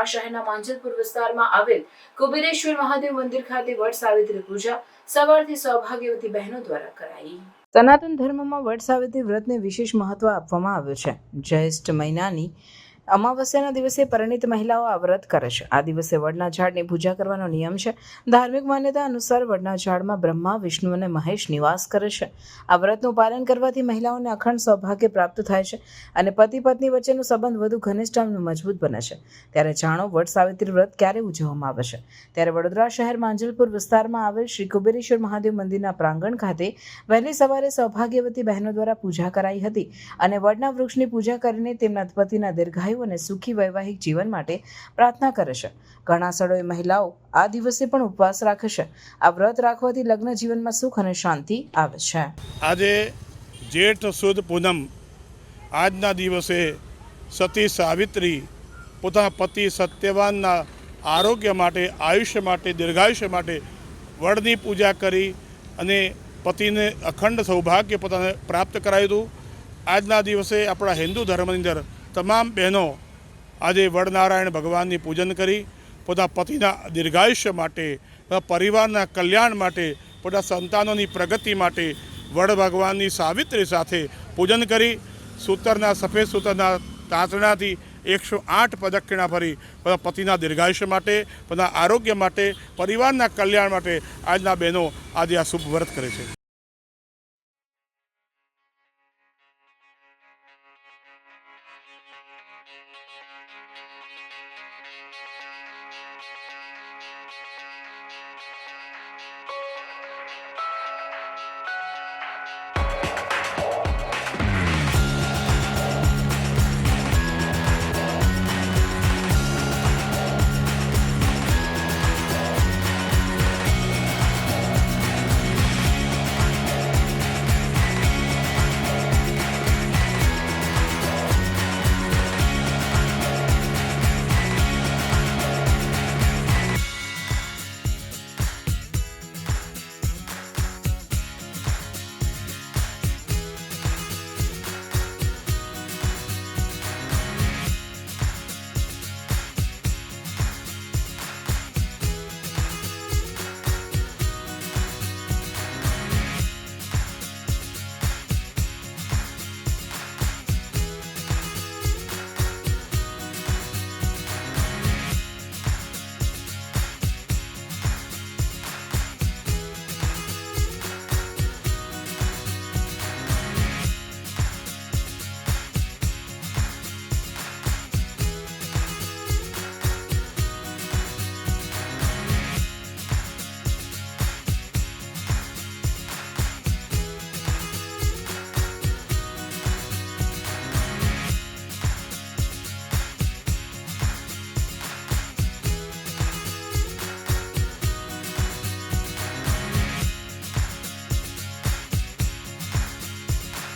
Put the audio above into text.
વડોદરા શહેરના માંજલપુર વિસ્તારમાં આવેલ કુબેરેશ્વર મહાદેવ મંદિર ખાતે વડ સાવિત્રી પૂજા સવારથી સૌભાગ્યવતી બહેનો દ્વારા કરાઈ. સનાતન ધર્મમાં વડ સાવિત્રી વ્રતને વિશેષ મહત્વ આપવામાં આવ્યું છે. જ્યેષ્ઠ મહિનાની અમાવસ્યાના દિવસે પરિણીત મહિલાઓ આ વ્રત કરે છે. આ દિવસે વડના ઝાડની પૂજા કરવાનો નિયમ છે. ધાર્મિક માન્યતા અનુસાર વડના ઝાડમાં બ્રહ્મા, વિષ્ણુ અને મહેશ નિવાસ કરે છે. આ વ્રતનું પાલન કરવાથી મહિલાઓને અખંડ સૌભાગ્ય પ્રાપ્ત થાય છે અને પતિ પત્ની વચ્ચેનો સંબંધ વધુ ઘનિષ્ઠ અને મજબૂત બને છે. ત્યારે જાણો, વડ સાવિત્રી વ્રત ક્યારે ઉજવવામાં આવે છે? ત્યારે વડોદરા શહેર માંજલપુર વિસ્તારમાં આવેલ શ્રી કુબેરેશ્વર મહાદેવ મંદિરના પ્રાંગણ ખાતે વહેલી સવારે સૌભાગ્યવતી બહેનો દ્વારા પૂજા કરાઈ હતી અને વડના વૃક્ષની પૂજા કરીને તેમના પતિના દીર્ઘાયુ અને સુખી વૈવાહિક જીવન માટે પ્રાર્થના કરે છે. ઘણા સ્થળોએ મહિલાઓ આ દિવસે પણ ઉપવાસ રાખે છે. આ વ્રત રાખવાથી લગ્ન જીવનમાં સુખ અને શાંતિ આવે છે. આજે જેઠ સુદ પૂનમ આજના દિવસે સતી સાવિત્રી પોતાના પતિ સત્યવાનના આરોગ્ય માટે, આયુષ્ય માટે, દીર્ઘાયુષ્ય માટે વડની પૂજા કરી અને પતિને અખંડ સૌભાગ્ય પોતાને પ્રાપ્ત કરાવ્યું હતું. આજના દિવસે આપણા હિન્દુ ધર્મની અંદર તમામ બહેનો આજે વડનારાયણ ભગવાનની પૂજન કરી પોતાના પતિના દીર્ઘાયુષ્ય માટે, પોતા પરિવારના કલ્યાણ માટે પોતાના સંતાનોની પ્રગતિ માટે વડ ભગવાનની સાવિત્રી સાથે પૂજન કરી, સૂતરના, સફેદ સૂતરના તાંતણાથી એકસો આઠ પ્રદક્ષિણા ફરી પોતાના પતિના દીર્ઘાયુષ્ય માટે, પોતાના આરોગ્ય માટે, પરિવારના કલ્યાણ માટે આજના બહેનો આજે આ શુભ વ્રત કરે છે.